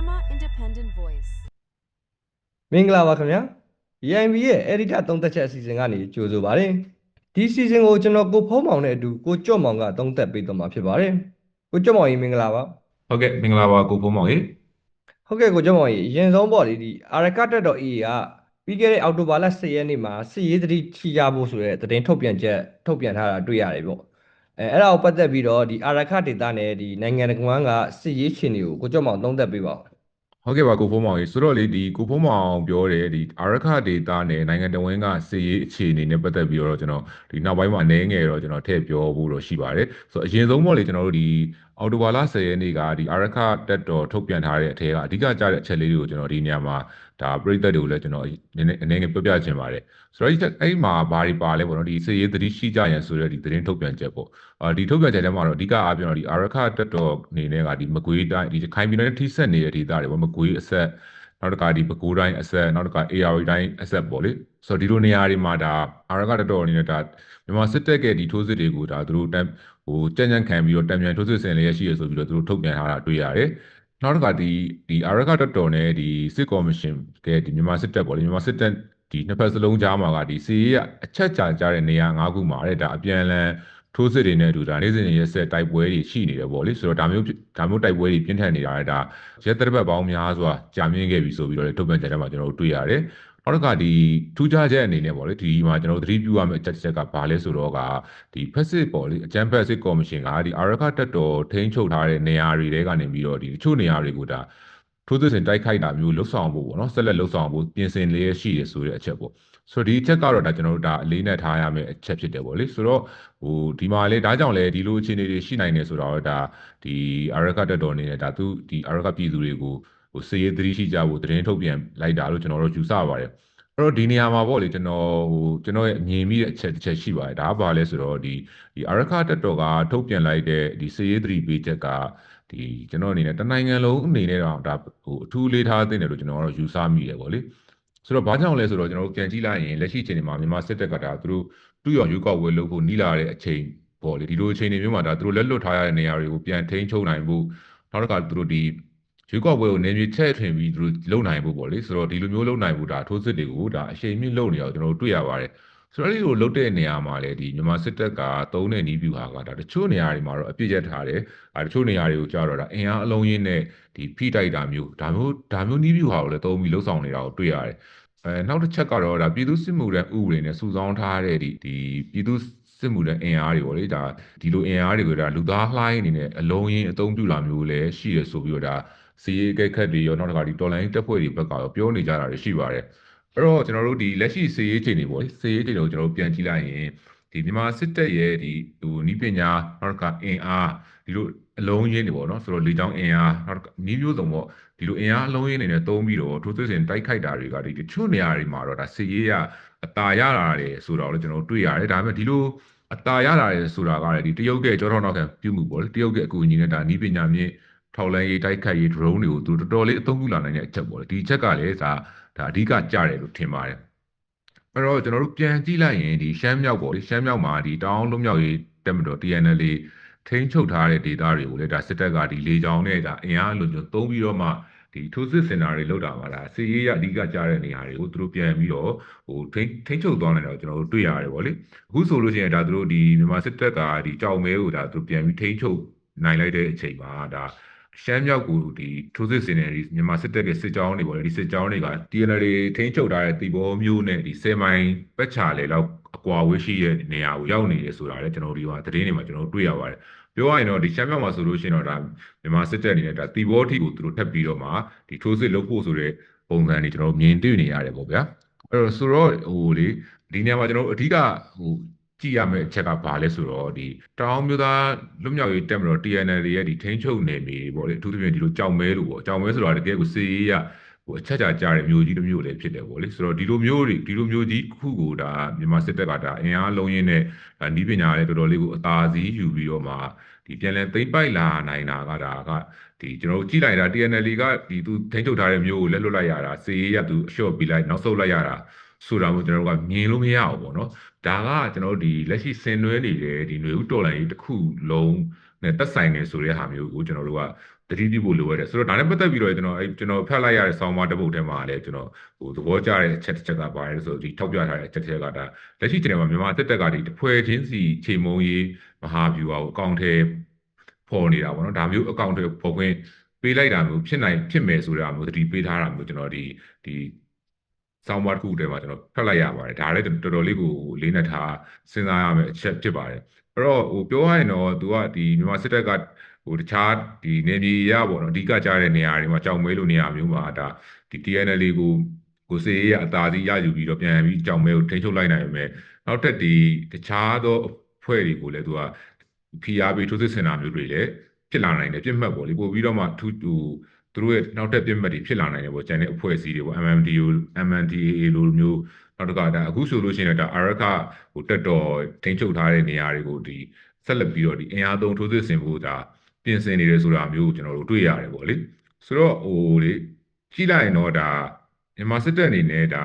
Burma Independent Voice. မင်္ဂလာပါခင်ဗျာ EIB ရဲ့ editor သုံးသက်ချက်အစီအစဉ်ကနေကြိုဆိုပါရစေဒီအစီအစဉ်ကိုကျွန်တော်ကိုဖုံးမောင်နဲ့အတူကိုကြော့မောင်ကသုံးသက်ပေးသွားမှာဖြစ်ပါတယ်ကိုကြော့မောင်ကြီးမင်္ဂလာပါဟုတ်ကဲ့မင်္ဂလာပါကိုဖုံးမောင်ရေဟုတ်ကဲ့ကိုကြော့မောင်ကြီးအရင်ဆုံးပေါ့လေဒီအာရကတက်တော် AA ကပြီးခဲ့တဲ့အောက်တိုဘာလ10ရက်နေ့မှာစစ်ရေးသတိထိကြဖို့ဆိုတဲ့သတင်းထုတ်ပြန်ချက်ထုတ်ပြန်ထားတာတွေ့ရတယ်ပေါ့အဲအဲ့ဒါကိုပတ်သက်ပြီးတော့ဒီအာရခဒေတာနဲ့ဒီနိုင်ငံတကာကစစ်ရေးရှင်တွေကိုကိုကြော့မောင်သုံးသက်ပေးပါဦး ဟုတ်ကဲ့ပါကိုဖုံးမောင်ရေဆိုတော့လေဒီကိုဖုံးမောင်ပြောတယ်ဒီအာရခဒေတာနဲ့နိုင်ငံတော်ဝန်ကစီရေးအခြေအနေနဲ့ပတ်သက်ပြီးတော့ကျွန်တော်ဒီနောက်ပိုင်းမှာအနေငယ်တော့ကျွန်တော်ထည့်ပြောဖို့တော့ရှိပါတယ်ဆိုတော့အရင်ဆုံးပေါ့လေကျွန်တော်တို့ဒီ အော်တိုဘာလ10ရက်နေ့ကဒီအာရခတက်တော်ထုတ်ပြန်ထားတဲ့အထက်ကအဓိကကြားတဲ့အချက်လေးတွေကိုကျွန်တော်ဒီနေရာမှာဒါပြည်သက်တွေကိုလည်းကျွန်တော်နည်းနည်းအနေငယ်ပြောပြချင်ပါတယ်ဆိုတော့ဒီအဲ့မှာဘာတွေပါလဲပေါ့နော်ဒီစီရေးသတိရှိကြရန်ဆိုတဲ့ဒီသတင်းထုတ်ပြန်ချက်ပေါ့အာဒီထုတ်ပြန်ချက်ထဲမှာတော့အဓိကအားဖြင့်တော့ဒီအာရခတက်တော်အနေနဲ့ကဒီမကွေးတိုင်းဒီခိုင်ပြည်နယ်နဲ့ထိစပ်နေတဲ့ဒေသတွေပေါ့မကွေးအဆက်နောက်တစ်ခါဒီပဲခူးတိုင်းအဆက်နောက်တစ်ခါ AR တိုင်းအဆက်ပေါ့လေဆိုတော့ဒီလိုနေရာတွေမှာဒါအာရခတက်တော်အနေနဲ့ဒါမြန်မာစစ်တပ်ကဒီထိုးစစ်တွေကိုဒါသူတို့တမ်း ဟိုကြံ့ကြံ့ခံပြီးတော့တံမြန်ထိုးစစ်ဆင်လျက်ရှိရဆိုပြီးတော့သူတို့ထုတ်ပြန်ထားတာတွေ့ရတယ်နောက်တစ်ခါဒီဒီအာရခတက်တော်နဲ့ဒီစစ်ကော်မရှင်ကဒီမြန်မာစစ်တပ်ပေါ့လေမြန်မာစစ်တပ်ဒီနှစ်ဖက်စလုံးကြားမှာကဒီစီရေးကအချက်ကြာကြတဲ့နေရာ၅ခုမှာတဲ့ဒါအပြန်အလှန်ထိုးစစ်တွေနဲ့အတူဒါနေ့စဉ်ရက်ဆက်တိုက်ပွဲတွေရှိနေတယ်ပေါ့လေဆိုတော့ဒါမျိုးဒါမျိုးတိုက်ပွဲတွေပြင်းထန်နေတာလေဒါရက်တရပတ်ပေါင်းများစွာကြာမြင့်ခဲ့ပြီဆိုပြီးတော့လေထုတ်ပြန်ကြတဲ့မှာကျွန်တော်တို့တွေ့ရတယ် နောက်တစ်ခါဒီထူးခြားချက်အနေနဲ့ပေါ့လေဒီမှာကျွန်တော်တို့သတိပြုရမယ့်အချက်တစ်ချက်ကဘာလဲဆိုတော့ကဒီဖက်စစ်ပေါ့လေအကြံဖက်စစ်ကော်မရှင်ကဒီအာရခတက်တော်ထိန်းချုပ်ထားတဲ့နေရာတွေတဲကနေပြီးတော့ဒီတချို့နေရာတွေကိုဒါထိုးစစ်ဆင်တိုက်ခိုက်တာမျိုးလှုပ်ဆောင်ဖို့ပေါ့နော်ဆက်လက်လှုပ်ဆောင်ဖို့ပြင်ဆင်လျက်ရှိရဆိုတဲ့အချက်ပေါ့ဆိုတော့ဒီအချက်ကတော့ဒါကျွန်တော်တို့ဒါအလေးနဲ့ထားရမယ့်အချက်ဖြစ်တယ်ပေါ့လေဆိုတော့ဟိုဒီမှာလေဒါကြောင့်လေဒီလိုအခြေအနေတွေရှိနိုင်နေဆိုတော့ဒါဒီအာရခတက်တော်အနေနဲ့ဒါသူဒီအာရခပြည်သူတွေကို ဟိုစည်ရေးသတိရှိကြဖို့သတင်းထုတ်ပြန်လိုက်တာလို့ကျွန်တော်တို့ယူဆပါတယ်အဲ့တော့ဒီနေရာမှာပေါ့လေကျွန်တော်ဟိုကျွန်တော်ရဲ့အမြင်မိတဲ့အချက်တစ်ချက်ရှိပါတယ်ဒါကဘာလဲဆိုတော့ဒီဒီအာရခတက်တော်ကထုတ်ပြန်လိုက်တဲ့ဒီစည်ရေးသတိပေးချက်ကဒီကျွန်တော်အနေနဲ့တနိုင်ငံလုံးအနေနဲ့တော့ဒါဟိုအထူးလေးထားသင့်တယ်လို့ကျွန်တော်ကတော့ယူဆမိတယ်ပေါ့လေဆိုတော့ဘာကြောင့်လဲဆိုတော့ကျွန်တော်တို့ပြန်ကြည့်လိုက်ရင်လက်ရှိအချိန်ဒီမှာမြန်မာစစ်တပ်ကဒါသူတို့တူရောရွေးကောက်ပွဲလုပ်ဖို့နီးလာတဲ့အချိန်ပေါ့လေဒီလိုအချိန်တွေမျိုးမှာဒါသူတို့လက်လွတ်ထားရတဲ့နေရာတွေကိုပြန်ထိန်းချုပ်နိုင်ဖို့နောက်တစ်ခါသူတို့ဒီ ရွေးကောက်ပွဲကိုနေမြေချက်ထွင်ပြီးသူတို့လုံနိုင်ဖို့ပေါ့လေဆိုတော့ဒီလိုမျိုးလုံနိုင်ဖို့ဒါထိုးစစ်တွေကိုဒါအချိန်မြင့်လုံနေအောင်ကျွန်တော်တို့တွေ့ရပါတယ်ဆိုတော့ဒီလိုလုတ်တဲ့နေရာမှာလေဒီမြန်မာစစ်တပ်ကသုံးတဲ့နီးဗျူဟာကဒါတချို့နေရာတွေမှာတော့အပြည့်ကျက်ထားတယ်အဲတချို့နေရာတွေကိုကြာတော့ဒါအင်အားအလုံးရင်းနဲ့ဒီဖိတိုက်တာမျိုးဒါမျိုးဒါမျိုးနီးဗျူဟာကိုလည်းသုံးပြီးလှုပ်ဆောင်နေတာကိုတွေ့ရတယ်အဲနောက်တစ်ချက်ကတော့ဒါပြည်သူစစ်မှုထမ်းဥပဒေနဲ့စုဆောင်းထားတဲ့ဒီဒီပြည်သူစစ်မှုထမ်းအင်အားတွေပေါ့လေဒါဒီလိုအင်အားတွေကိုဒါလူသားလှိုင်းအနေနဲ့အလုံးရင်းအသုံးပြုလာမျိုးလည်းရှိရဆိုပြီးတော့ဒါ စီရေးကိတ်ခတ်တွေရောနောက်တစ်ခါဒီတော်လိုင်းတက်ဖွဲ့တွေဘက်ကရောပြောနေကြတာတွေရှိပါတယ်အဲ့တော့ကျွန်တော်တို့ဒီလက်ရှိစီရေးချိန်တွေပေါ့လေစီရေးချိန်တွေကိုကျွန်တော်တို့ပြန်ကြည့်လိုက်ရင်ဒီမြန်မာစစ်တပ်ရဲ့ဒီဟိုနီးပညာနောက်တစ်ခါအင်အားဒီလိုအလုံးရင်းတွေပေါ့နော်ဆိုတော့လေကြောင်းအင်အားနောက်တစ်ခါနီးမျိုးစုံပေါ့ဒီလိုအင်အားအလုံးရင်းတွေနဲ့သုံးပြီးတော့ထိုးစစ်ဆင်တိုက်ခိုက်တာတွေကဒီတချို့နေရာတွေမှာတော့ဒါစီရေးရအตาရလာတယ်ဆိုတော့လည်းကျွန်တော်တို့တွေ့ရတယ်ဒါပေမဲ့ဒီလိုအตาရလာတယ်ဆိုတာကလည်းဒီတရုတ်ရဲ့ကြောထောက်နောက်ခံပြုမှုပေါ့လေတရုတ်ရဲ့အကူအညီနဲ့ဒါနီးပညာမြင့် ထောက်လန်းရေးတိုက်ခိုက်ရေး drone တွေကိုသူတော်တော်လေးအသုံးပြုလာနိုင်တဲ့အချက်ပေါ့လေဒီအချက်ကလည်းဒါဒါအဓိကကြတယ်လို့ထင်ပါတယ်အဲ့တော့ကျွန်တော်တို့ပြန်ကြည့်လိုက်ရင်ဒီရှမ်းမြောက်ပေါ့လေရှမ်းမြောက်မှာဒီတောင်းလုံးမြောက်ရေးတက်မတော် TNL ထိန်းချုပ်ထားတဲ့ data တွေကိုလည်းဒါစစ်တပ်ကဒီလေကြောင်းနဲ့ဒါအင်အားလိုမျိုးသုံးပြီးတော့မှဒီထိုးစစ်စင်တာတွေလောက်တာပါဒါစီရေးရအဓိကကြားတဲ့နေရာတွေကိုသူတို့ပြန်ပြီးတော့ဟိုထိန်းထိန်းချုပ်သွားနိုင်တယ်ကျွန်တော်တို့တွေ့ရတယ်ဗောလေအခုဆိုလို့ရှိရင်ဒါသူတို့ဒီမြန်မာစစ်တပ်ကဒီကြောက်မဲကိုဒါသူတို့ပြန်ပြီးထိန်းချုပ်နိုင်လိုက်တဲ့အချိန်မှာဒါ ရှမ်းမြောက်ကိုဒီထိုးစစ်စင်တဲ့ဒီမြန်မာစစ်တပ်ရဲ့စစ်ကြောင်းတွေပေါ့လေဒီစစ်ကြောင်းတွေက TNL တွေထိန်းချုပ်ထားတဲ့တီဘောမျိုးနဲ့ဒီ10မိုင်ပတ်ချာလေလောက်အကွာဝေးရှိတဲ့နေရာကိုရောက်နေတယ်ဆိုတာလည်းကျွန်တော်တို့ဒီကသတင်းတွေမှာကျွန်တော်တို့တွေ့ရပါတယ်ပြောရရင်တော့ဒီရှမ်းမြောက်မှာဆိုလို့ရှိရင်တော့ဒါမြန်မာစစ်တပ်အနေနဲ့ဒါတီဘောထိကိုသူတို့ထပ်ပြီးတော့မှဒီထိုးစစ်လုပ်ဖို့ဆိုတဲ့ပုံစံတွေကျွန်တော်တို့မြင်တွေ့နေရတယ်ပေါ့ဗျာအဲ့တော့ဆိုတော့ဟိုလေဒီနေရာမှာကျွန်တော်တို့အဓိကဟို ကြည့်ရမယ့်အချက်ကဘာလဲဆိုတော့ဒီတောင်မျိုးသားလွတ်မြောက်ရေးတက်မတော် TNL ရဲ့ဒီထိန်းချုပ်နယ်မြေပေါ့လေအထူးသဖြင့်ဒီလိုကြောင်မဲလို့ပေါ့ကြောင်မဲဆိုတာတကယ်ကိုစီရေးရဟိုအချက်ချာကြားတဲ့မျိုးကြီးတစ်မျိုးလည်းဖြစ်တယ်ပေါ့လေဆိုတော့ဒီလိုမျိုးတွေဒီလိုမျိုးကြီးခုကိုဒါမြန်မာစစ်တပ်ကဒါအင်အားလုံးရင်းနဲ့ဒါနီးပညာလည်းတော်တော်လေးကိုအသာစီးယူပြီးတော့မှဒီပြန်လဲသိမ့်ပိုက်လာနိုင်တာကဒါကဒီကျွန်တော်တို့ကြည့်လိုက်တာ TNL ကဒီသူထိန်းချုပ်ထားတဲ့မျိုးကိုလက်လွတ်လိုက်ရတာစီရေးရသူအလျှော့ပြီးလိုက်နောက်ဆုတ်လိုက်ရတာ ဆိုတာမျိုးကျွန်တော်တို့ကမြင်လို့မရဘူးပေါ့နော်ဒါကကျွန်တော်တို့ဒီလက်ရှိဆင်နွှဲနေတဲ့ဒီຫນွေဥတော်လိုင်းကြီးတစ်ခုလုံးနဲ့တက်ဆိုင်နေဆိုတဲ့ဟာမျိုးကိုကျွန်တော်တို့ကတတိပြုဖို့လိုရတယ်ဆိုတော့ဒါနဲ့ပတ်သက်ပြီးတော့ကျွန်တော်အဲကျွန်တော်ဖတ်လိုက်ရတဲ့ဆောင်းပါးတစ်ပုဒ်ထဲမှာလည်းကျွန်တော်ဟိုသဘောကျတဲ့အချက်တစ်ချက်ကပါတယ်ဆိုဒီထောက်ပြထားတဲ့အချက်တစ်ချက်ကဒါလက်ရှိကျွန်တော်မြန်မာတက်တက်ကဒီတဖွဲချင်းစီချိန်မုံရေးမဟာဗျူဟာကိုအကောင့်ထဲပေါ်နေတာပေါ့နော်ဒါမျိုးအကောင့်ထဲပေါ်ခွင့်ပေးလိုက်တာမျိုးဖြစ်နိုင်ဖြစ်မယ်ဆိုတာမျိုးတတိပေးထားတာမျိုးကျွန်တော်ဒီဒီ ဆောင်းပါးတစ်ခုတည်းမှာကျွန်တော်ဖတ်လိုက်ရပါတယ်ဒါလည်းတော်တော်လေးကိုလေးနက်ထားစဉ်းစားရမယ်အချက်ဖြစ်ပါတယ်အဲ့တော့ဟိုပြောရရင်တော့သူကဒီမြန်မာစစ်တပ်ကဟိုတခြားဒီနေပြည်ရပေါ့နော်အဓိကကြားတဲ့နေရာတွေမှာကြောင်မဲလိုနေရာမျိုးမှာဒါဒီ TNL ကိုကိုစေးရအသာစီးရယူပြီးတော့ပြန်ပြီးကြောင်မဲကိုထိန်းချုပ်လိုက်နိုင်ပေမဲ့နောက်ထပ်ဒီတခြားသောအဖွဲ့တွေကိုလည်းသူက PR ပေးထိုးစစ်ဆင်တာမျိုးတွေလည်းဖြစ်လာနိုင်တယ်ပြစ်မှတ်ပေါ့လေပို့ပြီးတော့မှထူးထူး သူတို့ရဲ့နောက်ထပ်ပြစ်မှတ်တွေဖြစ်လာနိုင်တယ်ပေါ့ကျန်တဲ့အဖွဲ့အစည်းတွေပေါ့ MMDO MNDAA လိုမျိုးနောက်တစ်ခါဒါအခုဆိုလို့ရှိရင်ဒါအရခဟိုတက်တော်ထိန်းချုပ်ထားတဲ့နေရာတွေကိုဒီဆက်လက်ပြီးတော့ဒီအင်အားသုံးထိုးစစ်ဆင်ဖို့ဒါပြင်ဆင်နေတယ်ဆိုတာမျိုးကိုကျွန်တော်တို့တွေ့ရတယ်ပေါ့လေဆိုတော့ဟိုလေကြည့်လိုက်ရင်တော့ဒါမြန်မာစစ်တပ်အနေနဲ့ဒါ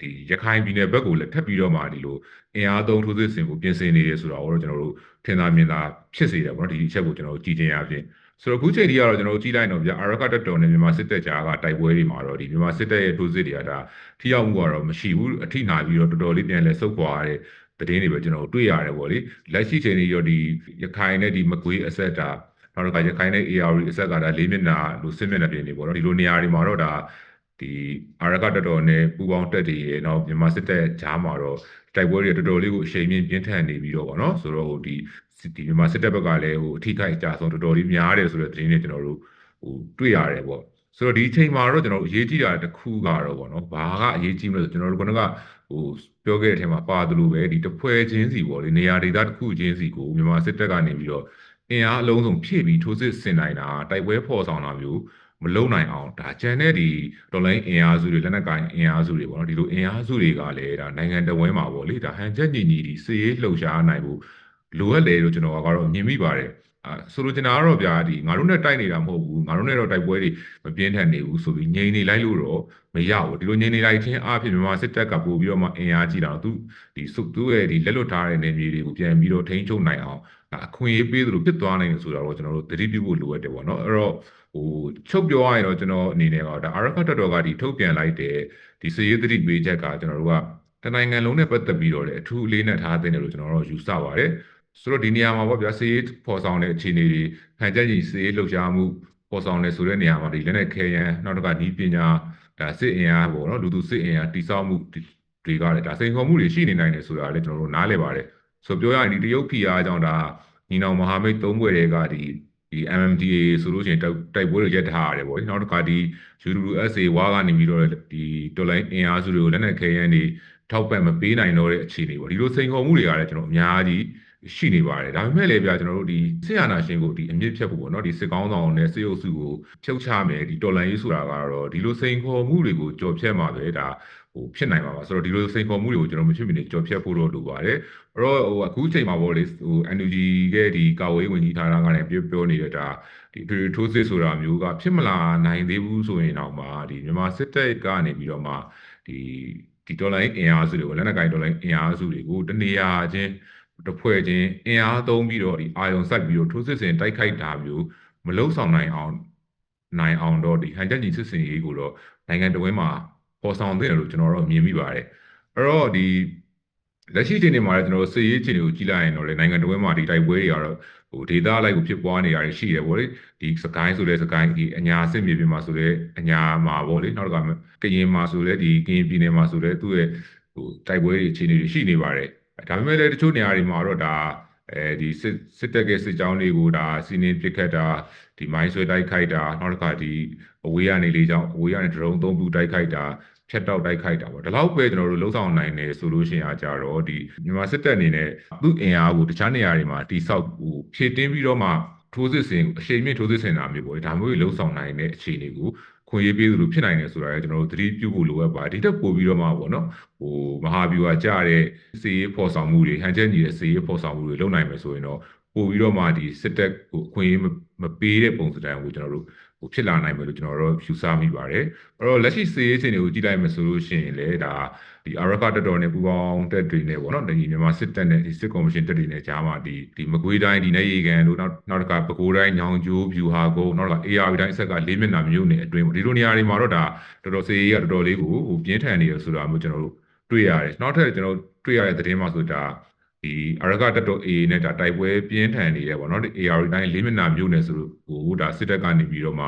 ဒီရခိုင်ပြည်နယ်ဘက်ကိုလည်းထပ်ပြီးတော့မှဒီလိုအင်အားသုံးထိုးစစ်ဆင်ဖို့ပြင်ဆင်နေတယ်ဆိုတာကိုတော့ကျွန်တော်တို့ထင်သာမြင်သာဖြစ်စေတယ်ပေါ့နော်ဒီအချက်ကိုကျွန်တော်တို့ကြည်တင်ရပြင် ဆိုတော့အခုချိန်ထိကတော့ကျွန်တော်တို့ကြည့်လိုက်တော့ဗျာအာရကတက်တော်နဲ့မြန်မာစစ်တပ်ကြားကတိုက်ပွဲတွေမှာတော့ဒီမြန်မာစစ်တပ်ရဲ့ထိုးစစ်တွေကဒါထိရောက်မှုကတော့မရှိဘူးအထိနာပြီးတော့တော်တော်လေးပြန်လဲဆုတ်ခွာရတဲ့သတင်းတွေပဲကျွန်တော်တို့တွေ့ရတယ်ပေါ့လေလက်ရှိချိန်ကြီးရောဒီရခိုင်နဲ့ဒီမကွေးအဆက်တာနောက်တစ်ခါရခိုင်နဲ့ AR အဆက်ကဒါ၄မျက်နှာလို့စစ်မျက်နှာပြင်နေပေါ့နော်ဒီလိုနေရာတွေမှာတော့ဒါ ဒီအာရကတက်တော်နဲ့ပူပေါင်းတက်တွေရဲ့နောက်မြန်မာစစ်တပ်ကြားမှာတော့တိုက်ပွဲတွေတော်တော်လေးကိုအရှိန်မြင့်ပြင်းထန်နေပြီးတော့ပေါ့နော်ဆိုတော့ဟိုဒီဒီမြန်မာစစ်တပ်ဘက်ကလည်းဟိုအထိခိုက်အကြဆုံးတော်တော်လေးများတယ်ဆိုတဲ့သတင်းတွေကျွန်တော်တို့ဟိုတွေ့ရတယ်ပေါ့ဆိုတော့ဒီအချိန်မှာတော့ကျွန်တော်တို့အရေးကြီးတာတစ်ခုကတော့ပေါ့နော်ဘာကအရေးကြီးမလဲဆိုကျွန်တော်တို့ကဟိုပြောခဲ့တဲ့အထက်မှာပါတယ်လို့ပဲဒီတပွဲချင်းစီပေါ့လေနေရာဒေသတစ်ခုချင်းစီကိုမြန်မာစစ်တပ်ကနေပြီးတော့အင်အားအလုံးစုံဖြည့်ပြီးထိုးစစ်ဆင်နိုင်တာတိုက်ပွဲဖော်ဆောင်တာမျိုး မလုံနိုင်အောင်ဒါဂျန်တဲ့ဒီဒေါ်လာအင်အားစုတွေလက်နက်ကိုင်အင်အားစုတွေပေါ့နော်ဒီလိုအင်အားစုတွေကလည်းဒါနိုင်ငံတော်ဝဲမှာပေါ့လေဒါဟန်ချက်ညီညီဒီစီရေးလှုပ်ရှားနိုင်ဖို့လိုအပ်တယ်လို့ကျွန်တော်ကတော့မြင်မိပါတယ်အာဆိုလိုချင်တာကတော့ဗျာဒီငါတို့နဲ့တိုက်နေတာမဟုတ်ဘူးငါတို့နဲ့တော့တိုက်ပွဲတွေမပြင်းထန်နေဘူးဆိုပြီးငြိမ်နေလိုက်လို့တော့မရဘူးဒီလိုငြိမ်နေလိုက်ခြင်းအပြင်မြန်မာစစ်တပ်ကပို့ပြီးတော့မှအင်အားကြီးတာတော့သူဒီသူ့ရဲ့ဒီလက်လွတ်ထားတဲ့နေမြေတွေကိုပြန်ပြီးတော့ထိန်းချုပ်နိုင်အောင် အခွင့်အရေးပေးသလိုဖြစ်သွားနိုင်တယ်ဆိုတော့ကျွန်တော်တို့သတိပြုဖို့လိုအပ်တယ်ပေါ့နော်အဲ့တော့ဟိုချုပ်ပြောရရင်တော့ကျွန်တော်အနေနဲ့ကဒါအာရခတ်တော်ကဒီထုတ်ပြန်လိုက်တဲ့ဒီစည်ရေးသတိပေးချက်ကကျွန်တော်တို့ကတနိုင်ငံလုံးနဲ့ပတ်သက်ပြီးတော့လည်းအထူးအလေးနက်ထားသင့်တယ်လို့ကျွန်တော်တို့ယူဆပါတယ်ဆိုတော့ဒီနေရာမှာပေါ့ဗျာစည်ရေးပေါ်ဆောင်တဲ့အခြေအနေတွေဟန်ချက်ကြီးစည်ရေးလှုပ်ရှားမှုပေါ်ဆောင်တယ်ဆိုတဲ့နေရာမှာဒီလက်နက်ခဲယမ်းနောက်တစ်ခါဒီပညာဒါစစ်အင်အားပေါ့နော်လူသူစစ်အင်အားတိစောက်မှုတွေကလည်းဒါစိန်ခေါ်မှုတွေရှိနေနိုင်တယ်ဆိုတာလည်းကျွန်တော်တို့နားလည်ပါတယ် ဆိုပြောရရင်ဒီတရုတ်ဖီအားကြောင့်ဒါညီနောင်မဟာမိတ်သုံးဘွယ်တွေကဒီဒီ MMDA ဆိုလို့ရှိရင်တိုက်ပွဲတွေရက်ထားရတယ်ပေါ့နောက်တစ်ခါဒီ UWSA ဝါကနေပြီးတော့ဒီတော်လိုင်းအင်အားစုတွေကိုလက်နက်ခဲယမ်းတွေထောက်ပံ့မပေးနိုင်တော့တဲ့အခြေအနေပေါ့ဒီလိုစိန်ခေါ်မှုတွေကလည်းကျွန်တော်အများကြီးရှိနေပါတယ်ဒါပေမဲ့လည်းဗျာကျွန်တော်တို့ဒီဆေးရနာရှင်ကိုဒီအမြင့်ဖြတ်ဖို့ပေါ့နော်ဒီစစ်ကောင်းဆောင်နဲ့စေအုပ်စုကိုဖြုတ်ချမယ်ဒီတော်လန်ရေးဆိုတာကတော့ဒီလိုစိန်ခေါ်မှုတွေကိုကြော်ဖြတ်မှာပဲဒါ ဟိုဖြစ်နိုင်ပါပါဆိုတော့ဒီလိုစိန်ခေါ်မှုတွေကိုကျွန်တော်မဖြစ်မနေကြော်ဖြတ်ဖို့တော့လိုပါတယ်အဲ့တော့ဟိုအခုချိန်မှာပေါ့လေဟို NUG ရဲ့ဒီကာဝေးဝင်ကြီးဌာနကလည်းပြောပြောနေတဲ့ဒါဒီထိုးစစ်ဆိုတာမျိုးကဖြစ်မလာနိုင်သေးဘူးဆိုရင်တော့မှဒီမြန်မာစစ်တပ်ကနေပြီးတော့မှဒီဒီဒေါ်လာအင်အားစုတွေကိုလက်နက်ကိုင်ဒေါ်လာအင်အားစုတွေကိုတနေရာချင်းတစ်ဖွဲ့ချင်းအင်အားသုံးပြီးတော့ဒီအာယုံစိုက်ပြီးတော့ထိုးစစ်ဆင်တိုက်ခိုက်တာမျိုးမလုံဆောင်နိုင်အောင်နိုင်အောင်တော့ဒီဟန်ချက်ညီစစ်စင်ရေးကိုတော့နိုင်ငံတော်ဝင်းမှာ ပေါ်ဆောင်သင့်တယ်လို့ကျွန်တော်တို့မြင်မိပါတယ်အဲ့တော့ဒီလက်ရှိချိန်တွေမှာလည်းကျွန်တော်တို့စစ်ရေးချိန်တွေကိုကြည့်လိုက်ရင်တော့လေနိုင်ငံတော်ဝင်းမှာဒီတိုက်ပွဲတွေကတော့ဟိုဒေတာလိုက်ကိုဖြစ်ပွားနေရတယ်ရှိတယ်ဗောလေဒီစကိုင်းဆိုတဲ့စကိုင်းဒီအညာစစ်မြေပြင်မှာဆိုတဲ့အညာမှာဗောလေနောက်ကကရင်မှာဆိုတဲ့ဒီကရင်ပြည်နယ်မှာဆိုတဲ့သူ့ရဲ့ဟိုတိုက်ပွဲတွေအခြေအနေတွေရှိနေပါတယ်ဒါပေမဲ့လည်းတချို့နေရာတွေမှာတော့ဒါအဲဒီစစ်စစ်တပ်ရဲ့စစ်ကြောင်းတွေကိုဒါစီးနင်းပစ်ခတ်တာ ဒီမိုင်းဆွဲတိုက်ခိုက်တာနောက်တစ်ခါဒီအဝေးကနေလေကြောင်းအဝေးကနေဒရုန်းသုံးပြီးတိုက်ခိုက်တာဖြတ်တောက်တိုက်ခိုက်တာပေါ့ဒီလောက်ပဲကျွန်တော်တို့လှုပ်ဆောင်နိုင်တယ်ဆိုလို့ရှိရင်အကြတော့ဒီမြန်မာစစ်တပ်အနေနဲ့သူ့အင်အားကိုတခြားနေရာတွေမှာတိဆောက်ဟိုဖြည့်တင်းပြီးတော့မှထိုးစစ်ဆင်အရှိန်မြင့်ထိုးစစ်ဆင်တာမျိုးပေါ့ဒါမျိုးတွေလှုပ်ဆောင်နိုင်တဲ့အခြေအနေကိုခွင့်ရေးပေးသလိုဖြစ်နိုင်တယ်ဆိုတာလည်းကျွန်တော်တို့သတိပြုဖို့လိုအပ်ပါဒီတက်ပို့ပြီးတော့မှပေါ့နော်ဟိုမဟာဗျူဟာကြားတဲ့စီရေးဖော်ဆောင်မှုတွေဟန်ချက်ညီတဲ့စီရေးဖော်ဆောင်မှုတွေလုပ်နိုင်မယ်ဆိုရင်တော့ ပပို့ပြီးတော့မှဒီစစ်တပ်ကိုအခွင့်အရေးမပေးတဲ့ပုံစံတိုင်းကိုကျွန်တော်တို့ဟိုဖြစ်လာနိုင်မယ်လို့ကျွန်တော်တို့ယူဆမိပါတယ်အဲ့တော့လက်ရှိစေရေးချင်းတွေကိုကြည့်လိုက်မယ်ဆိုလို့ရှိရင်လည်းဒါဒီအာရကတက်တော်နဲ့ပူပေါင်းတက်တွေနဲ့ပေါ့နော်ဒီမြန်မာစစ်တပ်နဲ့ဒီစစ်ကော်မရှင်တက်တွေနဲ့ကြားမှာဒီဒီမကွေးတိုင်းဒီနေရီကန်တို့နောက်နောက်တစ်ခါပဲခူးတိုင်းညောင်ကျိုးဖြူဟာကုန်းနောက်တစ်ခါ AR တိုင်းအဆက်က၄မျက်နှာမျိုးနဲ့အတွင်းပေါ့ဒီလိုနေရာတွေမှာတော့ဒါတော်တော်စေရေးကတော်တော်လေးကိုဟိုပြင်းထန်နေရဆိုတာမျိုးကျွန်တော်တို့တွေ့ရတယ်နောက်ထပ်ကျွန်တော်တွေ့ရတဲ့သတင်းမှာဆိုဒါ ဒီအရကတက်တော် A နဲ့ဒါတိုက်ပွဲပြင်းထန်နေတယ်ပေါ့နော်ဒီ AR တိုင်းလေးမျက်နှာမျိုးနဲ့ဆိုလို့ဟိုဒါစစ်တပ်ကနေပြီးတော့မှ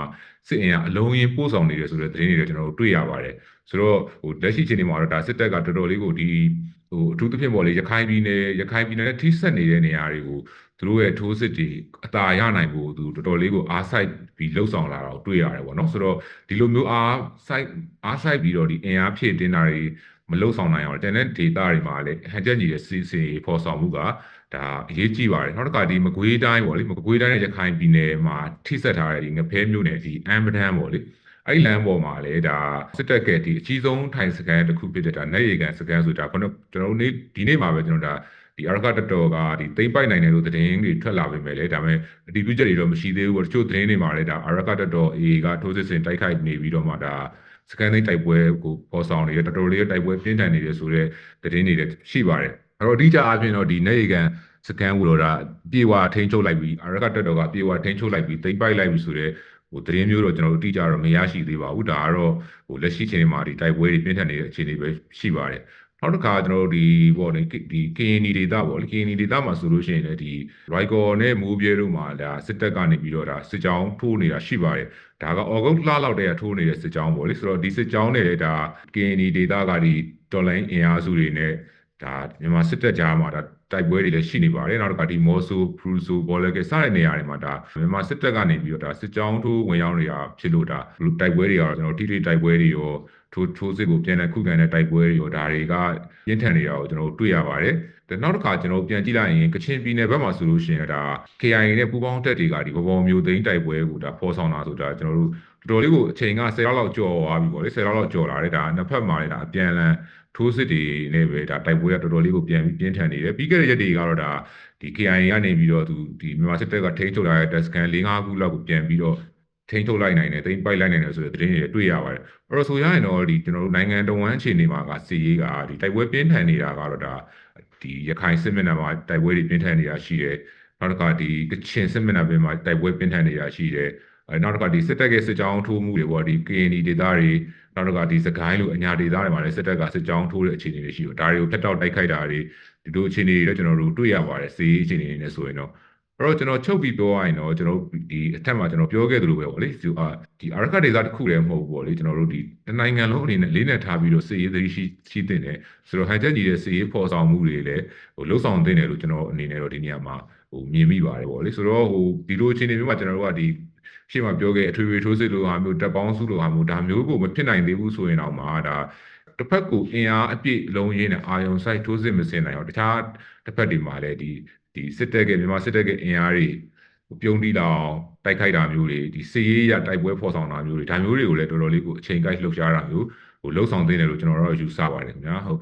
စစ်အင်အားအလုံးရင်ပို့ဆောင်နေတယ်ဆိုတဲ့သတင်းတွေကျွန်တော်တို့တွေ့ရပါတယ်ဆိုတော့ဟိုလက်ရှိချိန်မှာတော့ဒါစစ်တပ်ကတော်တော်လေးကိုဒီဟိုအထူးသဖြင့်ပေါ့လေရခိုင်ပြည်နယ်ရခိုင်ပြည်နယ်နဲ့ထိစပ်နေတဲ့နေရာတွေကိုသူတို့ရဲ့ထိုးစစ်တွေအသာရနိုင်ဖို့သူတော်တော်လေးကိုအားစိုက်ပြီးလှုပ်ဆောင်လာတာကိုတွေ့ရတယ်ပေါ့နော်ဆိုတော့ဒီလိုမျိုးအားစိုက်အားစိုက်ပြီးတော့ဒီအင်အားဖြည့်တင်းတာတွေ မလှုပ်ဆောင်နိုင်အောင်တန်တဲ့ data တွေမှာလည်းဟန်ချက်ညီတဲ့စီစီဖော်ဆောင်မှုကဒါအရေးကြီးပါတယ်နောက်တစ်ခါဒီမကွေးတိုင်းပေါ့လေမကွေးတိုင်းနဲ့ရခိုင်ပြည်နယ်မှာထိစပ်ထားတဲ့ဒီငဖဲမြို့နယ်ဒီအမ်ပဒန်ပေါ့လေအဲ့ဒီလမ်းပေါ်မှာလေဒါစစ်တပ်ကဒီအကြီးဆုံးထိုင်စကန်တစ်ခုဖြစ်တဲ့ဒါနေရီကန်စကန်ဆိုတာကျွန်တော်ကျွန်တော်နေ့ဒီနေ့မှာပဲကျွန်တော်ဒါဒီအရကတတော်ကဒီသိမ့်ပိုက်နိုင်တယ်လို့သတင်းတွေထွက်လာပေမဲ့လည်းဒါပေမဲ့အတီးပြုချက်တွေတော့မရှိသေးဘူးပေါ့တချို့သတင်းတွေမှာလည်းဒါအရကတတော် A ကထိုးစစ်ဆင်တိုက်ခိုက်နေပြီးတော့မှဒါ စကန်သိန်းတိုက်ပွဲကိုပေါ်ဆောင်နေတဲ့တော်တော်လေးတိုက်ပွဲပြင်းထန်နေတယ်ဆိုတော့သတင်းတွေလည်းရှိပါတယ်အဲ့တော့အဓိကအပြင်တော့ဒီနေရီကန်စကန်ကိုတော့ဒါပြေဝထိန်းချုပ်လိုက်ပြီးအရကတက်တော်ကပြေဝထိန်းချုပ်လိုက်ပြီးတိမ့်ပိုက်လိုက်ပြီးဆိုတော့ဟိုသတင်းမျိုးတော့ကျွန်တော်တို့အတိအကျတော့မရရှိသေးပါဘူးဒါကတော့ဟိုလက်ရှိချိန်မှာဒီတိုက်ပွဲတွေပြင်းထန်နေတဲ့အခြေအနေပဲရှိပါတယ် နောက်တစ်ခါကျွန်တော်တို့ဒီပေါ့လေဒီ KNI ဒေတာပေါ့လေ KNI ဒေတာမှာဆိုလို့ရှိရင်လည်းဒီ Rico နဲ့မိုးပြဲတို့မှာဒါစစ်တပ်ကနေပြီးတော့ဒါစစ်ကြောင်းထိုးနေတာရှိပါတယ်ဒါကဩဂုတ်လလောက်တည်းကထိုးနေတဲ့စစ်ကြောင်းပေါ့လေဆိုတော့ဒီစစ်ကြောင်းတွေလည်းဒါ KNI ဒေတာကဒီတော်လိုင်းအင်အားစုတွေနဲ့ဒါမြန်မာစစ်တပ်ကြားမှာဒါတိုက်ပွဲတွေလည်းရှိနေပါတယ်နောက်တစ်ခါဒီမော်ဆိုဖရူဆိုဘောလကစတဲ့နေရာတွေမှာဒါမြန်မာစစ်တပ်ကနေပြီးတော့ဒါစစ်ကြောင်းထိုးဝင်ရောက်နေတာဖြစ်လို့ဒါတိုက်ပွဲတွေကတော့ကျွန်တော်ထိထိတိုက်ပွဲတွေရော ထိုးထိုးစစ်ကိုပြန်လည်ခုခံတဲ့တိုက်ပွဲတွေရောဒါတွေကပြင်းထန်နေတာကိုကျွန်တော်တွေ့ရပါတယ်ဒါနောက်တစ်ခါကျွန်တော်ပြန်ကြည့်လိုက်ရင်ကချင်ပြည်နယ်ဘက်မှာဆိုလို့ရှိရင်ဒါ KIA နဲ့ပူးပေါင်းတပ်တွေကဒီဘဘောမျိုးသိန်းတိုက်ပွဲကိုဒါဖော်ဆောင်တာဆိုတာကျွန်တော်တို့တော်တော်လေးကိုအချိန်က10လောက်ကြော်သွားပြီပေါ့လေ10လောက်လောက်ကြော်လာတယ်ဒါနှစ်ဖက်မှာလည်းဒါအပြန်အလှန်ထိုးစစ်တွေနဲ့ပဲဒါတိုက်ပွဲကတော်တော်လေးကိုပြန်ပြီးပြင်းထန်နေတယ်ပြီးခဲ့တဲ့ရက်တွေကတော့ဒါဒီ KIA ကနေပြီးတော့သူဒီမြန်မာစစ်တပ်ကထိန်းချုပ်လာတဲ့ test scan ၄-၅ခုလောက်ကိုပြန်ပြီးတော့ ထိန်းချုပ်လိုက်နိုင်တယ်တိမ့်ပိုက်လိုက်နိုင်တယ်ဆိုတဲ့သတင်းတွေတွေ့ရပါတယ်အဲ့တော့ဆိုရရင်တော့ဒီကျွန်တော်တို့နိုင်ငံတော်ဝန်အခြေအနေမှာကစီရေးကဒီတိုက်ပွဲပြင်းထန်နေတာကတော့ဒါဒီရခိုင်စစ်မျက်နှာမှာတိုက်ပွဲတွေပြင်းထန်နေတာရှိတယ်နောက်တစ်ခါဒီကချင်စစ်မျက်နှာပြင်မှာတိုက်ပွဲပြင်းထန်နေတာရှိတယ်အဲနောက်တစ်ခါဒီစစ်တပ်ရဲ့စစ်ကြောင်းထိုးမှုတွေပေါ့ဒီ KND ဒေသတွေနောက်တစ်ခါဒီစကိုင်းလိုအညာဒေသတွေမှာလည်းစစ်တပ်ကစစ်ကြောင်းထိုးတဲ့အခြေအနေတွေရှိတော့ဒါတွေကိုဖျက်တောက်တိုက်ခိုက်တာတွေဒီလိုအခြေအနေတွေတော့ကျွန်တော်တို့တွေ့ရပါတယ်စီးအခြေအနေတွေနဲ့ဆိုရင်တော့ အဲ့တော့ကျွန်တော်ချုပ်ပြီးပြောရရင်တော့ကျွန်တော်တို့ဒီအထက်မှာကျွန်တော်ပြောခဲ့သလိုပဲပေါ့လေဒီအာဒီအာရခဒေသတစ်ခုတည်းမဟုတ်ဘူးပေါ့လေကျွန်တော်တို့ဒီနိုင်ငံလုံးအနေနဲ့လေးနဲ့ထားပြီးတော့စီရေးသတိရှိရှိတင်တယ်ဆိုတော့ဟန်ချက်ကြီးတဲ့စီရေးဖော်ဆောင်မှုတွေလည်းဟိုလှုပ်ဆောင်တင်တယ်လို့ကျွန်တော်အနေနဲ့တော့ဒီနေရာမှာဟိုမြင်မိပါတယ်ပေါ့လေဆိုတော့ဟိုဒီလိုအခြေအနေမျိုးမှာကျွန်တော်တို့ကဒီရှေ့မှာပြောခဲ့အထွေထွေထိုးစစ်လိုဟာမျိုးတက်ပေါင်းစုလိုဟာမျိုးဒါမျိုးကိုမဖြစ်နိုင်သေးဘူးဆိုရင်တော့မှဒါတစ်ဖက်ကိုအင်အားအပြည့်လုံးရင်းနဲ့အာယုံဆိုင်ထိုးစစ်မစင်နိုင်အောင်တခြားတစ်ဖက်တွေမှာလည်းဒီ ဒီစစ်တပ်ကမြန်မာစစ်တပ်ကအင်အားတွေပြုံးတီးလောင်တိုက်ခိုက်တာမျိုးတွေဒီစစ်ရေးရတိုက်ပွဲဖော်ဆောင်တာမျိုးတွေဒါမျိုးတွေကိုလည်းတော်တော်လေးကိုအချိန်ကိုက်လှုပ်ရှားတာမျိုးဟိုလှုပ်ဆောင်သိနေလို့ကျွန်တော်တို့ယူဆပါတယ်ခင်ဗျာဟုတ်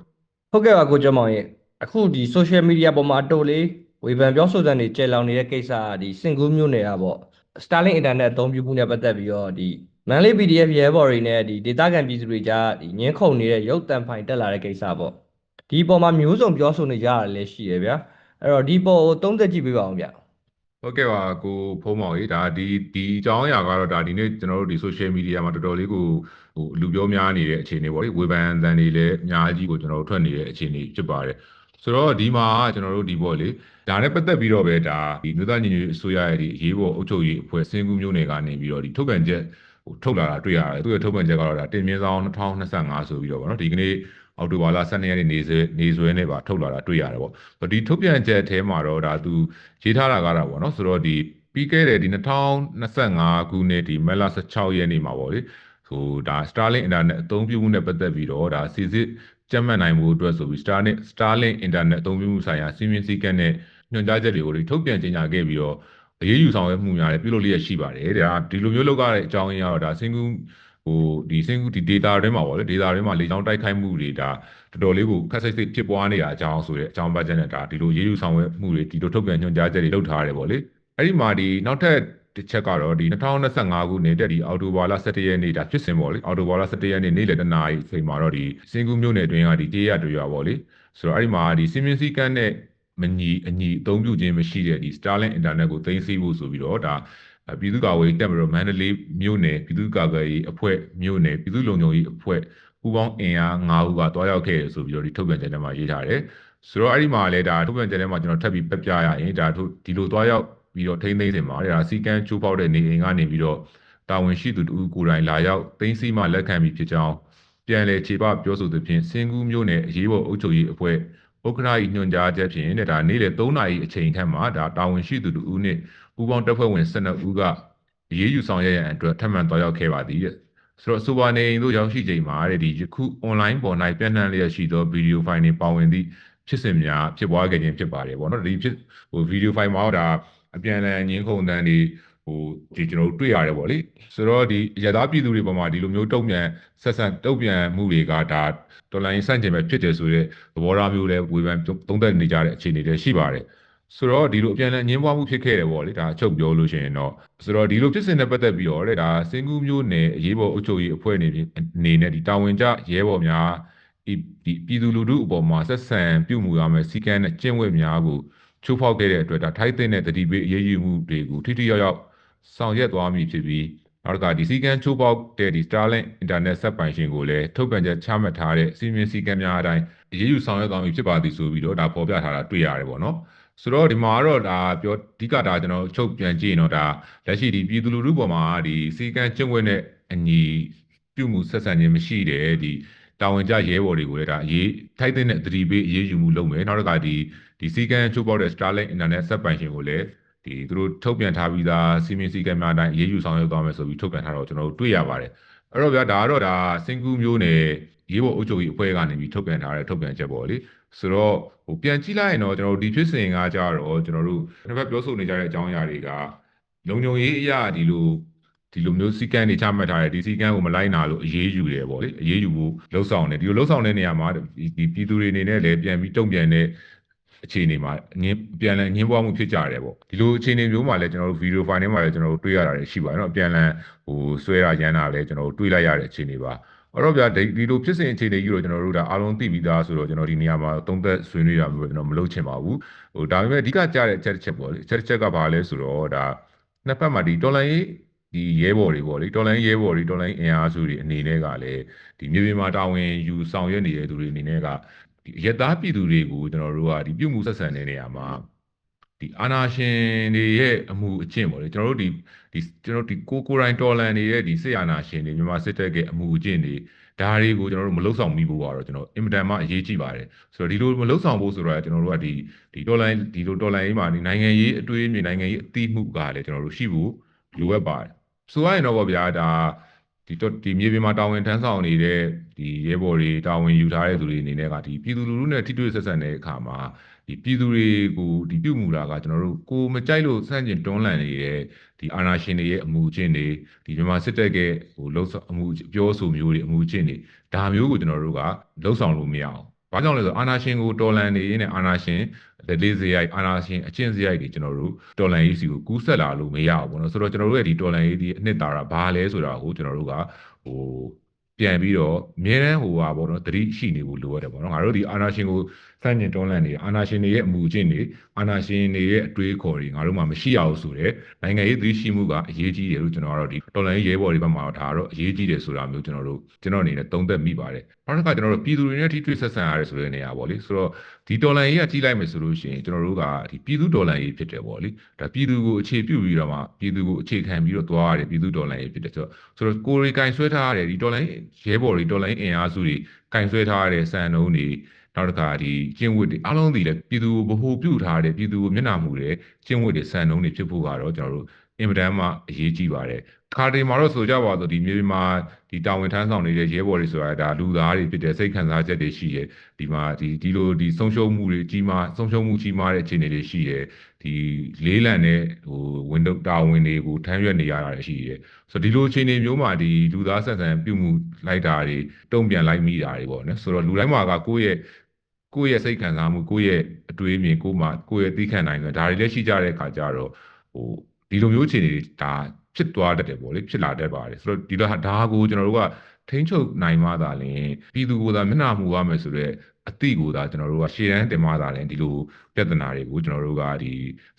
ဟုတ်ကဲ့ပါကိုကျော်မောင်ရဲ့အခုဒီ social media ပေါ်မှာအတိုလေးဝေဖန်ပြောဆိုတဲ့နေကျယ်လောင်နေတဲ့ကိစ္စကဒီစင်ကူးမျိုးနေတာပေါ့ Starlink internet အသုံးပြုမှုနဲ့ပတ်သက်ပြီးတော့ဒီမန်လေး PDF ရဲဘော်တွေနဲ့ဒီဒေတာကန်ပြည်သူတွေကြားဒီညင်းခုန်နေတဲ့ရုပ်တံဖိုင်တက်လာတဲ့ကိစ္စပေါ့ဒီပေါ်မှာမျိုးစုံပြောဆိုနေကြရတယ်လည်းရှိရဗျာ အဲ့တော့ဒီပေါ်ကိုသုံးသက်ကြည့်ပေးပါအောင်ဗျာဟုတ်ကဲ့ပါကိုဖုံးမောင်ကြီးဒါဒီဒီအကြောင်းအရာကတော့ဒါဒီနေ့ကျွန်တော်တို့ဒီ social media မှာတော်တော်လေးကိုဟိုလူပြောများနေတဲ့အခြေအနေပေါ့လေဝေဖန်သံတွေလည်းအများကြီးကိုကျွန်တော်တို့ထွက်နေတဲ့အခြေအနေဖြစ်ပါတယ်ဆိုတော့ဒီမှာကျွန်တော်တို့ဒီပေါ့လေဒါနဲ့ပတ်သက်ပြီးတော့ပဲဒါဒီမြို့သားညီညွတ်အစိုးရရဲ့ဒီအရေးပေါ်အုပ်ချုပ်ရေးအဖွဲ့စင်ကူးမျိုးနယ်ကနေပြီးတော့ဒီထုတ်ပြန်ချက်ဟိုထုတ်လာတာတွေ့ရတယ်သူရဲ့ထုတ်ပြန်ချက်ကတော့ဒါတင်မြင့်ဆောင်2025ဆိုပြီးတော့ဗောနော်ဒီကနေ့ အောက်တိုဘာလ12ရက်နေ့နေဆွဲနေဆွဲနဲ့ပါထုတ်လာတာတွေ့ရတယ်ပေါ့ဒီထုတ်ပြန်ချက်အဲမှာတော့ဒါသူရေးထားတာကတော့ဗောနော်ဆိုတော့ဒီပြီးခဲ့တဲ့ဒီ2025ခုနှစ်ဒီမက်လ16ရက်နေ့မှာဗောလေဟိုဒါ Starlink Internet အသုံးပြုမှုနဲ့ပတ်သက်ပြီးတော့ဒါစီစစ်ကြက်မှတ်နိုင်မှုအတွက်ဆိုပြီး Starlink Starlink Internet အသုံးပြုမှုဆိုင်ရာစီမင်းစည်းကမ်းနဲ့ညွှန်ကြားချက်တွေကိုထုတ်ပြန်ကြေညာခဲ့ပြီးတော့အရေးယူဆောင်ရွက်မှုများလည်းပြုလုပ်လျက်ရှိပါတယ်ဒါဒီလိုမျိုးလုပ်ရတဲ့အကြောင်းရင်းကတော့ဒါစင်ကူ ဟဟိုဒီစင်ကူဒီ data တွေမှာပေါ့လေ data တွေမှာလေကြောင်းတိုက်ခိုက်မှုတွေဒါတော်တော်လေးကိုခက်စိတ်စိတ်ဖြစ်ပွားနေတာအကြောင်းဆိုတဲ့အကြောင်းပတ်ချက်နဲ့ဒါဒီလိုရေးယူဆောင်ရွက်မှုတွေဒီလိုထုတ်ပြန်ညွှန်ကြားချက်တွေလုပ်ထားရတယ်ပေါ့လေအဲ့ဒီမှာဒီနောက်ထပ်တစ်ချက်ကတော့ဒီ2025ခုနှစ်တဲ့ဒီအော်တိုဘာလ17ရက်နေ့ဒါဖြစ်စဉ်ပေါ့လေအော်တိုဘာလ17ရက်နေ့နေ့လယ်တနာရီအချိန်မှာတော့ဒီစင်ကူမြို့နယ်အတွင်းကဒီကြေးရတွေ့ရပေါ့လေဆိုတော့အဲ့ဒီမှာဒီစီမင်းစည်းကမ်းနဲ့မညီအညီအသုံးပြုခြင်းမရှိတဲ့ဒီ Starlink Internet ကိုသိမ်းဆည်းဖို့ဆိုပြီးတော့ဒါ ပြည်သူ့ကာကွယ်ရေးတပ်မတော်မန္တလေးမြို့နယ်ပြည်သူ့ကာကွယ်ရေးအဖွဲ့မြို့နယ်ပြည်သူ့လုံခြုံရေးအဖွဲ့ပူးပေါင်းအင်အား9ဦးကတွားရောက်ခဲ့ဆိုပြီးတော့ဒီထုတ်ပြန်ချက်ထဲမှာရေးထားတယ်ဆိုတော့အဲ့ဒီမှာလည်းဒါထုတ်ပြန်ချက်ထဲမှာကျွန်တော်ထပ်ပြီးပြပြရရင်ဒါဒီလိုတွားရောက်ပြီးတော့ထိမ့်သိမ်းစင်မှာဒါစီကန်းချိုးပေါက်တဲ့နေအိမ်ကနေပြီးတော့တာဝန်ရှိသူတူကိုယ်တိုင်လာရောက်သိမ်းဆည်းမှလက်ခံပြီးဖြစ်ကြောင်းပြန်လည်ခြေပပြောဆိုသူဖြင့်စင်ကူးမျိုးနယ်အရေးပေါ်အုပ်ချုပ်ရေးအဖွဲ့ဥက္ကဋ္ဌ၏ညွှန်ကြားချက်ဖြင့်တဲ့ဒါနေ့လေ3နာရီအချိန်ခန့်မှာဒါတာဝန်ရှိသူတူဦးနှင့် ပူးပေါင်းတပ်ဖွဲ့ဝင်12ဦးကအရေးယူဆောင်ရွက်ရန်အတွက်ထပ်မံတွားရောက်ခဲ့ပါသည်တဲ့ဆိုတော့ဆိုပါနေတို့ရောက်ရှိချိန်မှာတဲ့ဒီယခု online ပေါ်၌ပြန့်နှံ့လျက်ရှိသောဗီဒီယိုဖိုင်တွေပါဝင်သည့်ဖြစ်စဉ်များဖြစ်ပွားခဲ့ခြင်းဖြစ်ပါတယ်ပေါ့နော်ဒီဖြစ်ဟိုဗီဒီယိုဖိုင်မှာဒါအပြန်အလှန်ညှင်းခုန်တန်းတွေဟိုဒီကျွန်တော်တို့တွေ့ရတယ်ပေါ့လေဆိုတော့ဒီရသားပြည်သူတွေပေါ်မှာဒီလိုမျိုးတုံ့ပြန်ဆက်ဆံတုံ့ပြန်မှုတွေကဒါတော်လိုင်းဆန့်ကျင်ပဲဖြစ်တယ်ဆိုတဲ့သဘောထားမျိုးလဲဝေဖန်သုံးသပ်နေကြတဲ့အခြေအနေတွေရှိပါတယ် ဆိုတော့ဒီလိုအပြန်အလှန်ညှင်းပွားမှုဖြစ်ခဲ့တယ်ပေါ့လေဒါအချုပ်ပြောလို့ရှိရင်တော့ဆိုတော့ဒီလိုဖြစ်စဉ်နဲ့ပတ်သက်ပြီးတော့တဲ့ဒါစင်ကူးမျိုးနယ်အရေးပေါ်အုပ်ချုပ်ရေးအဖွဲ့အနေအနေနဲ့ဒီတာဝန်ကျရဲဘော်များဒီဒီပြည်သူလူထုအပေါ်မှာဆက်ဆံပြုမှုရမယ်စီကံနဲ့ကျင့်ဝတ်များကိုချိုးဖောက်ခဲ့တဲ့အတွက်ဒါထိုက်တဲ့တတိပေးအရေးယူမှုတွေကိုထိထိရောက်ရောက်ဆောင်ရွက်သွားမည်ဖြစ်ပြီးနောက်ကဒီစီကံချိုးပေါက်တဲ့ဒီ Starlink Internet ဆက်ပိုင်ရှင်ကိုလည်းထုတ်ပြန်ချက်ချမှတ်ထားတဲ့စီမင်းစည်းကမ်းများအတိုင်းအရေးယူဆောင်ရွက်သွားမည်ဖြစ်ပါသည်ဆိုပြီးတော့ဒါဖော်ပြထားတာတွေ့ရတယ်ပေါ့နော် ဆိုတော့ဒီမှာတော့ဒါပြောအဓိကဒါကျွန်တော်ချုပ်ပြန်ကြည့်ရင်တော့ဒါလက်ရှိဒီပြည်သူလူထုပေါ်မှာဒီစီကံကျင့်ဝတ်နဲ့အညီပြုမှုဆက်ဆံခြင်းမရှိတဲ့ဒီတာဝန်ကျရဲဘော်တွေကိုလည်းဒါအရေးထိုက်တဲ့သတိပေးအရေးယူမှုလုပ်မယ်နောက်တစ်ခါဒီဒီစီကံချိုးပေါက်တဲ့ Starlink Internet ဆက်ပိုင်ရှင်ကိုလည်းဒီသူတို့ထုတ်ပြန်ထားပြီးသားစီမင်းစည်းကမ်းများအတိုင်းအရေးယူဆောင်ရွက်သွားမယ်ဆိုပြီးထုတ်ပြန်ထားတော့ကျွန်တော်တို့တွေ့ရပါတယ်အဲ့တော့ဗျာဒါကတော့ဒါစင်ကူးမျိုးနယ်ရေးပေါ်အုပ်ချုပ်ရေးအဖွဲ့ကနေပြီးထုတ်ပြန်ထားတဲ့ထုတ်ပြန်ချက်ပေါ့လေ ဆိုတော့ဟိုပြန်ကြည့်လိုက်ရင်တော့ကျွန်တော်တို့ဒီဖြစ်စဉ်ကကြတော့ကျွန်တော်တို့တစ်ဖက်ပြောဆိုနေကြတဲ့အကြောင်းအရာတွေကလုံခြုံရေးအရာဒီလိုဒီလိုမျိုးစီကံတွေချမှတ်ထားတယ်ဒီစီကံကိုမလိုက်နာလို့အရေးယူတယ်ပေါ့လေအရေးယူဖို့လှုပ်ဆောင်တယ်ဒီလိုလှုပ်ဆောင်တဲ့နေရာမှာဒီပြည်သူတွေအနေနဲ့လည်းပြန်ပြီးတုံ့ပြန်တဲ့အခြေအနေမှာငင်းပြန်လည်ငင်းပွားမှုဖြစ်ကြရတယ်ပေါ့ဒီလိုအခြေအနေမျိုးမှာလည်းကျွန်တော်တို့ဗီဒီယိုဖိုင်ထဲမှာလည်းကျွန်တော်တို့တွေ့ရတာရှိပါတယ်เนาะပြန်လည်ဟိုဆွဲတာရမ်းတာလည်းကျွန်တော်တို့တွေ့လိုက်ရတဲ့အခြေအနေပါ အဲ့တော့ဗျာဒီလိုဖြစ်စဉ်အခြေအနေကြီးတော့ကျွန်တော်တို့ဒါအားလုံးသိပြီးသားဆိုတော့ကျွန်တော်ဒီနေရာမှာသုံးသက်ဆွေးနွေးတာမျိုးကျွန်တော်မလုပ်ချင်ပါဘူးဟိုဒါပေမဲ့အဓိကကြားတဲ့အချက်တစ်ချက်ပေါ့လေအချက်တစ်ချက်ကဘာလဲဆိုတော့ဒါနှစ်ဖက်မှာဒီတော်လိုင်းရေးဒီရဲဘော်တွေပေါ့လေတော်လိုင်းရဲဘော်တွေတော်လိုင်းအင်အားစုတွေအနေနဲ့ကလည်းဒီမြေပြင်မှာတာဝန်ယူဆောင်ရွက်နေတဲ့သူတွေအနေနဲ့ကဒီရသားပြည်သူတွေကိုကျွန်တော်တို့ကဒီပြုမှုဆက်ဆံတဲ့နေရာမှာ ဒီအာနာရှင်တွေရဲ့အမှုအကျင့်ပေါ့လေကျွန်တော်တို့ဒီဒီကျွန်တော်ဒီကိုကိုရိုင်းတော်လန်နေတဲ့ဒီစစ်အာနာရှင်တွေမြန်မာစစ်တပ်ကအမှုအကျင့်တွေဒါတွေကိုကျွန်တော်တို့မလှုပ်ဆောင်မိဖို့ကတော့ကျွန်တော်အင်မတန်မှအရေးကြီးပါတယ်ဆိုတော့ဒီလိုမလှုပ်ဆောင်ဖို့ဆိုတော့ကျွန်တော်တို့ကဒီဒီတော်လိုင်းဒီလိုတော်လိုင်းရေးမှာဒီနိုင်ငံရေးအတွေးအမြင်နိုင်ငံရေးအသီးမှုကလည်းကျွန်တော်တို့ရှိဖို့လိုအပ်ပါတယ်ဆိုရရင်တော့ဗျာဒါဒီဒီမြေပြင်မှာတာဝန်ထမ်းဆောင်နေတဲ့ဒီရဲဘော်တွေတာဝန်ယူထားတဲ့သူတွေအနေနဲ့ကဒီပြည်သူလူထုနဲ့ထိတွေ့ဆက်ဆံတဲ့အခါမှာ ဒီပြည်သူတွေကိုဒီပြုမှုတာကကျွန်တော်တို့ကိုမကြိုက်လို့စန့်ကျင်တွန်းလှန်နေတဲ့ဒီအာဏာရှင်တွေရဲ့အမှုချင်းတွေဒီမြန်မာစစ်တပ်ရဲ့ဟိုလှုပ်ဆောင်အမှုပြောဆိုမျိုးတွေအမှုချင်းတွေဒါမျိုးကိုကျွန်တော်တို့ကလှုပ်ဆောင်လို့မရအောင်။ဘာကြောင့်လဲဆိုတော့အာနာရှင်ကိုတော်လန်နေရင်အာနာရှင်လက်လေးစရိုက်အာနာရှင်အချင်းစရိုက်တွေကျွန်တော်တို့တော်လန်ရေးစီကိုကူးဆက်လာလို့မရဘူးပေါ့နော်ဆိုတော့ကျွန်တော်တို့ရဲ့ဒီတော်လန်ရေးဒီအနှစ်သာရဘာလဲဆိုတာကိုကျွန်တော်တို့ကဟိုပြန်ပြီးတော့အမြဲတမ်းဟိုပါပေါ့နော်တတိရှိနေဖို့လိုရတယ်ပေါ့နော်ငါတို့ဒီအာနာရှင်ကို စန့်ကျင်တွန်းလှန်နေအာနာရှင်တွေရဲ့အမှုအကျင့်တွေအာနာရှင်တွေရဲ့အတွေးခေါ်တွေငါတို့မှမရှိရဘူးဆိုတော့နိုင်ငံရေးသတိရှိမှုကအရေးကြီးတယ်လို့ကျွန်တော်ကတော့ဒီတော်လိုင်းရဲဘော်တွေဘက်မှာဒါကတော့အရေးကြီးတယ်ဆိုတာမျိုးကျွန်တော်တို့ကျွန်တော်အနေနဲ့သုံးသပ်မိပါတယ်နောက်တစ်ခါကျွန်တော်တို့ပြည်သူတွေနဲ့ထိတွေ့ဆက်ဆံရတယ်ဆိုတဲ့နေရာပေါ့လေဆိုတော့ဒီတော်လိုင်းရေးကကြီးလိုက်မယ်ဆိုလို့ရှိရင်ကျွန်တော်တို့ကဒီပြည်သူတော်လိုင်းရေးဖြစ်တယ်ပေါ့လေဒါပြည်သူကိုအခြေပြုပြီးတော့မှပြည်သူကိုအခြေခံပြီးတော့သွားရတယ်ပြည်သူတော်လိုင်းရေးဖြစ်တယ်ဆိုတော့ဆိုတော့ကိုရီကင်ဆွဲထားရတယ်ဒီတော်လိုင်းရဲဘော်တွေတော်လိုင်းအင်အားစုတွေကင်ဆွဲထားရတဲ့စံနှုန်းတွေ နောက်တစ်ခါဒီကျင့်ဝတ်တွေအားလုံးဒီလည်းပြည်သူကိုဗဟုပြုထားတဲ့ပြည်သူကိုမျက်နှာမူတဲ့ကျင့်ဝတ်တွေစံနှုန်းတွေဖြစ်ဖို့ကတော့ကျွန်တော်တို့အင်မတန်မှအရေးကြီးပါတယ်ခါတွေမှာတော့ဆိုကြပါဆိုဒီမြေပြင်မှာဒီတာဝန်ထမ်းဆောင်နေတဲ့ရဲဘော်တွေဆိုတာဒါလူသားတွေဖြစ်တဲ့စိတ်ခံစားချက်တွေရှိတယ်ဒီမှာဒီဒီလိုဒီဆုံးရှုံးမှုတွေကြီးမားဆုံးရှုံးမှုကြီးမားတဲ့အခြေအနေတွေရှိတယ်ဒီလေးလံတဲ့ဟိုဝန်တော့တာဝန်တွေကိုထမ်းရွက်နေရတာရှိတယ်ဆိုတော့ဒီလိုအခြေအနေမျိုးမှာဒီလူသားဆက်ဆံပြုမှုလိုက်တာတွေတုံ့ပြန်လိုက်မိတာတွေပေါ့နော်ဆိုတော့လူတိုင်းမှာကကိုယ့်ရဲ့ ကိုယ့်ရဲ့စိတ်ခံစားမှုကိုယ့်ရဲ့အတွေးအမြင်ကိုယ်မှာကိုယ့်ရဲ့သိခံနိုင်တယ်ဒါတွေလည်းရှိကြတဲ့အခါကျတော့ဟိုဒီလိုမျိုးအခြေအနေတွေဒါဖြစ်သွားတတ်တယ်ပေါ့လေဖြစ်လာတတ်ပါတယ်ဆိုတော့ဒီလိုဟာဒါကိုကျွန်တော်တို့ကထိန်းချုပ်နိုင်မှသာလျှင်ပြည်သူကိုယ်သာမျက်နှာမူရမယ်ဆိုတော့အတိကိုသာကျွန်တော်တို့ကရှေ့တန်းတင်မှသာလျှင်ဒီလိုပြဿနာတွေကိုကျွန်တော်တို့ကဒီ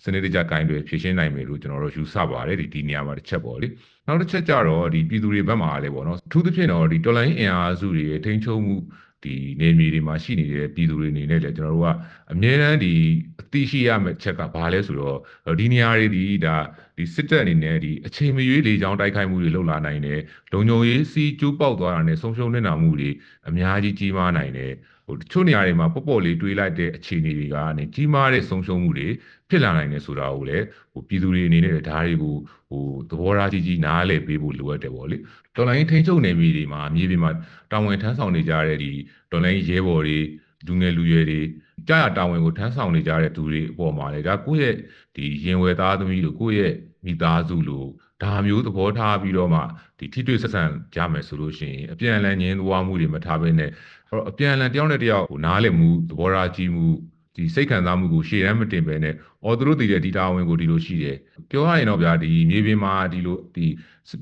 စနစ်တကျဂိုင်းတွေဖြေရှင်းနိုင်မယ်လို့ကျွန်တော်တို့ယူဆပါတယ်ဒီဒီနေရာမှာတစ်ချက်ပေါ့လေနောက်တစ်ချက်ကြတော့ဒီပြည်သူတွေဘက်မှာလည်းပေါ့နော်အထူးသဖြင့်တော့ဒီတော်လိုင်းအင်အားစုတွေရဲ့ထိန်းချုပ်မှု ဒီနေမြေတွေမှာရှိနေတဲ့ပြည်သူတွေအနေနဲ့လည်းကျွန်တော်တို့ကအမြဲတမ်းဒီအသိရှိရမယ့်ချက်ကဘာလဲဆိုတော့ဒီနေရာတွေဒီဒါဒီစစ်တပ်အနေနဲ့ဒီအချိန်မရွေးလေကြောင်းတိုက်ခိုက်မှုတွေလုပ်လာနိုင်တယ်လုံခြုံရေးစီးကျိုးပေါက်သွားတာနဲ့ဆုံးရှုံးနေတာမှုတွေအများကြီးကြီးမားနိုင်တယ် ဟိုတချို့နေရာတွေမှာပေါ့ပေါ့လေးတွေးလိုက်တဲ့အခြေအနေတွေကနေကြီးမားတဲ့ဆုံးရှုံးမှုတွေဖြစ်လာနိုင်တယ်ဆိုတာကိုလည်းဟိုပြည်သူတွေအနေနဲ့ဒါတွေကိုဟိုသဘောထားကြီးကြီးနားလည်ပေးဖို့လိုအပ်တယ်ပေါ့လေတော်လိုင်းထိန်းချုပ်နေပြီဒီမှာမြေပြင်မှာတာဝန်ထမ်းဆောင်နေကြတဲ့ဒီတော်လိုင်းရဲဘော်တွေလူငယ်လူရွယ်တွေကြာရတာဝန်ကိုထမ်းဆောင်နေကြတဲ့သူတွေအပေါ်မှာလေဒါကိုယ့်ရဲ့ဒီရင်ဝယ်သားသမီးတို့ကိုယ့်ရဲ့မိသားစုလို့ ဒါမျိုးသဘောထားပြီးတော့မှဒီထိတွေ့ဆက်ဆံကြမယ်ဆိုလို့ရှိရင်အပြန်အလှန်ညင်းသွားမှုတွေမထားဘဲနဲ့အဲ့တော့အပြန်အလှန်တယောက်နဲ့တယောက်ဟိုနားလည်မှုသဘောထားကြီးမှုဒီစိတ်ခံစားမှုကိုရှေ့တန်းမတင်ပဲနဲ့အော်သူတို့တည်တဲ့ဒီတာဝန်ကိုဒီလိုရှိတယ်ပြောရရင်တော့ဗျာဒီမြေပြင်မှာဒီလိုဒီ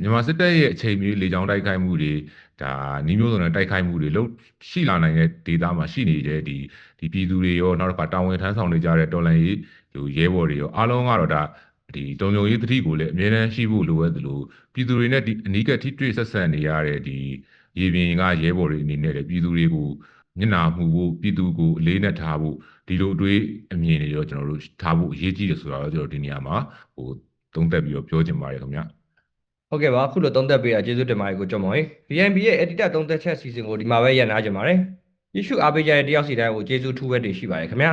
မြန်မာစစ်တပ်ရဲ့အချိန်မျိုးလေကြောင်းတိုက်ခိုက်မှုတွေဒါနီးမျိုးစုံနဲ့တိုက်ခိုက်မှုတွေလို့ရှိလာနိုင်တဲ့ဒေတာမှာရှိနေတဲ့ဒီဒီပြည်သူတွေရောနောက်တစ်ခါတာဝန်ထမ်းဆောင်နေကြတဲ့တော်လန်ရေးဟိုရဲဘော်တွေရောအားလုံးကတော့ဒါ ဒီတုံယုံရေးသတိကိုလည်းအမြဲတမ်းရှိဖို့လိုအပ်တယ်လို့ပြည်သူတွေနဲ့ဒီအနီးကပ်ထိတွေ့ဆက်ဆံနေရတဲ့ဒီရေပြင်ကရဲဘော်တွေအနေနဲ့လည်းပြည်သူတွေကိုမျက်နှာမှုဖို့ပြည်သူကိုအလေးနဲ့ထားဖို့ဒီလိုအတွေးအမြင်တွေရောကျွန်တော်တို့ထားဖို့အရေးကြီးတယ်ဆိုတာတော့ကျွန်တော်ဒီနေရာမှာဟိုသုံးသပ်ပြီးတော့ပြောချင်ပါတယ်ခင်ဗျဟုတ်ကဲ့ပါအခုလိုသုံးသက်ပေးတာကျေးဇူးတင်ပါတယ်ကိုကျော်မောင်ရေ BNB ရဲ့ editor သုံးသက်ချက်အစီအစဉ်ကိုဒီမှာပဲရန်နာကြပါတယ်ယေရှုအားပေးကြတဲ့တယောက်စီတိုင်းကိုကျေးဇူးထူးပဲတင်ရှိပါတယ်ခင်ဗျာ